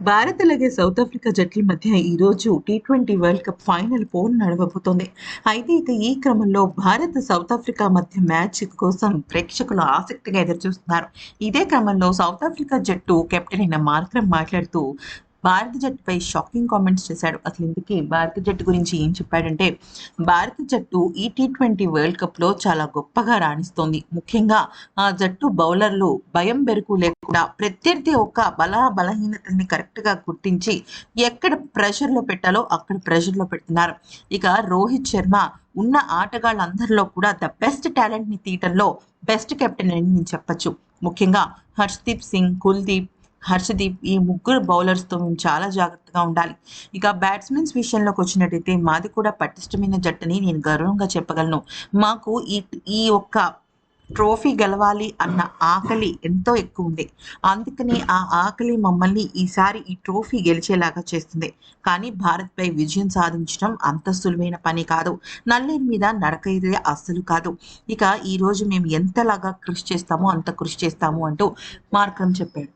భారత్ అలాగే south Africa జట్ల మధ్య ఈరోజు T twenty world cup final pole నడవబోతోంది. అయితే ఇక ఈ క్రమంలో భారత్ సౌత్ ఆఫ్రికా మధ్య మ్యాచ్ కోసం ప్రేక్షకులు ఆసక్తిగా ఎదురుచూస్తున్నారు. ఇదే క్రమంలో సౌత్ ఆఫ్రికా జట్టు కెప్టెన్ అయిన మార్క్రమ్ మాట్లాడుతూ భారత జట్టుపై షాకింగ్ కామెంట్స్ చేశాడు. అసలు ఇందుకే భారత జట్టు గురించి ఏం చెప్పాడంటే భారత జట్టు ఈ టీ ట్వంటీ వరల్డ్ కప్లో చాలా గొప్పగా రాణిస్తోంది. ముఖ్యంగా ఆ జట్టు బౌలర్లు భయం బెరుకు లేకుండా ప్రత్యర్థి యొక్క బల బలహీనతల్ని కరెక్ట్గా గుర్తించి ఎక్కడ ప్రెషర్లో పెట్టాలో అక్కడ ప్రెషర్లో పెడుతున్నారు. ఇక రోహిత్ శర్మ ఉన్న ఆటగాళ్ళందరిలో కూడా ద బెస్ట్ టాలెంట్ని తీయటంలో బెస్ట్ కెప్టెన్ అని నేను చెప్పొచ్చు. ముఖ్యంగా హర్షదీప్ సింగ్ కుల్దీప్ హర్షదీప్ ఈ ముగ్గురు బౌలర్స్తో మేము చాలా జాగ్రత్తగా ఉండాలి. ఇక బ్యాట్స్మెన్స్ విషయంలోకి వచ్చినట్టయితే మాది కూడా పటిష్టమైన జట్టుని నేను గర్వంగా చెప్పగలను. మాకు ఈ ఈ ఒక్క ట్రోఫీ గెలవాలి అన్న ఆకలి ఎంతో ఎక్కువ ఉంది. అందుకనే ఆ ఆకలి మమ్మల్ని ఈసారి ఈ ట్రోఫీ గెలిచేలాగా చేస్తుంది. కానీ భారత్పై విజయం సాధించడం అంత సులువైన పని కాదు. నల్లేరు మీద నడక ఇదే అస్సలు కాదు. ఇక ఈరోజు మేము ఎంతలాగా కృషి చేస్తామో అంత కృషి చేస్తాము అంటూ మార్కం చెప్పాడు.